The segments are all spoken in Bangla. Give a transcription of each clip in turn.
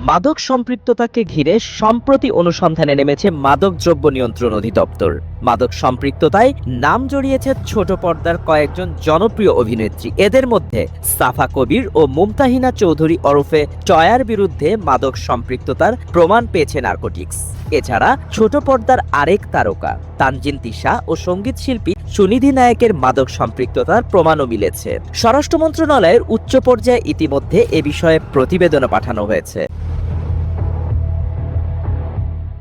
মাদক সম্পৃক্ততাকে ঘিরে সম্প্রতি অনুসন্ধানে নেমেছে মাদক দ্রব্য নিয়ন্ত্রণ অধিদপ্তর। মাদক সম্পৃক্ততায় নাম জড়িয়েছে ছোট পর্দার কয়েকজন জনপ্রিয় অভিনেত্রী। এদের মধ্যে সাফা কবির ও মুমতাহিনা চৌধুরী ওরফে টয়ার বিরুদ্ধে মাদক সম্পৃক্ততার প্রমাণ পেয়েছে নার্কোটিক্স। এছাড়া ছোট পর্দার আরেক তারকা তানজিন তিশা ও সংগীত শিল্পী সুনিধি নায়কের মাদক সম্পৃক্ততার প্রমাণও মিলেছে। স্বরাষ্ট্র মন্ত্রণালয়ের উচ্চ পর্যায়ে ইতিমধ্যে এ বিষয়ে প্রতিবেদনও পাঠানো হয়েছে।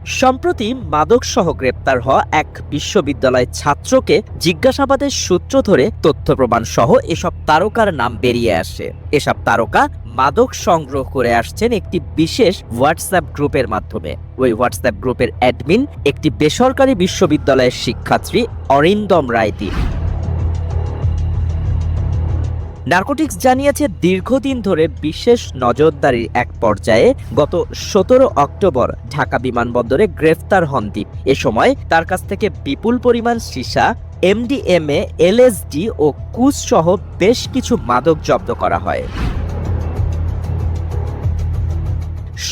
সম্প্রতি মাদক সহ গ্রেপ্তার হওয়া এক বিশ্ববিদ্যালয়ের ছাত্রকে জিজ্ঞাসাবাদের সূত্র ধরে তথ্য প্রমাণ সহ এসব তারকার নাম বেরিয়ে আসে। এসব তারকা মাদক সংগ্রহ করে আসছেন একটি বিশেষ হোয়াটসঅ্যাপ গ্রুপের মাধ্যমে। ওই হোয়াটসঅ্যাপ গ্রুপের অ্যাডমিন একটি বেসরকারি বিশ্ববিদ্যালয়ের শিক্ষার্থী অরিন্দম রায় তিনি নার্কোটিক্স জানিয়েছে, দীর্ঘদিন ধরে বিশেষ নজরদারির এক পর্যায়ে গত সতেরো অক্টোবর ঢাকা বিমানবন্দরে গ্রেফতার হন দীপ। এ সময় তার কাছ থেকে বিপুল পরিমাণ সীসা, এমডিএমএ, এলএসডি ও কুস সহ বেশ কিছু মাদক জব্দ করা হয়।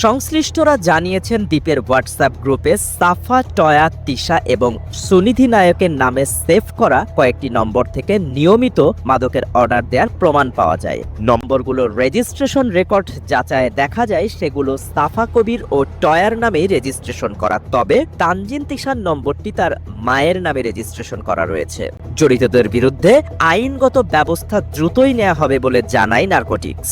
সংশ্লিষ্টরা জানিয়েছেন দ্বীপের হোয়াটসঅ্যাপ গ্রুপে সাফা, টয়া, তিশা এবং সুনিধি নায়কের নামে সেভ করা কয়েকটি নম্বর থেকে নিয়মিত মাদকের অর্ডার দেওয়ার প্রমাণ পাওয়া যায়। নম্বরগুলোর রেজিস্ট্রেশন রেকর্ড যাচাইয়ে দেখা যায়, সেগুলো সাফা কবির ও টয়ার নামেই রেজিস্ট্রেশন করা। তবে তানজিন তিশার নম্বরটি তার মায়ের নামে রেজিস্ট্রেশন করা রয়েছে। জড়িতদের বিরুদ্ধে আইনগত ব্যবস্থা দ্রুতই নেওয়া হবে বলে জানায় নার্কোটিক্স।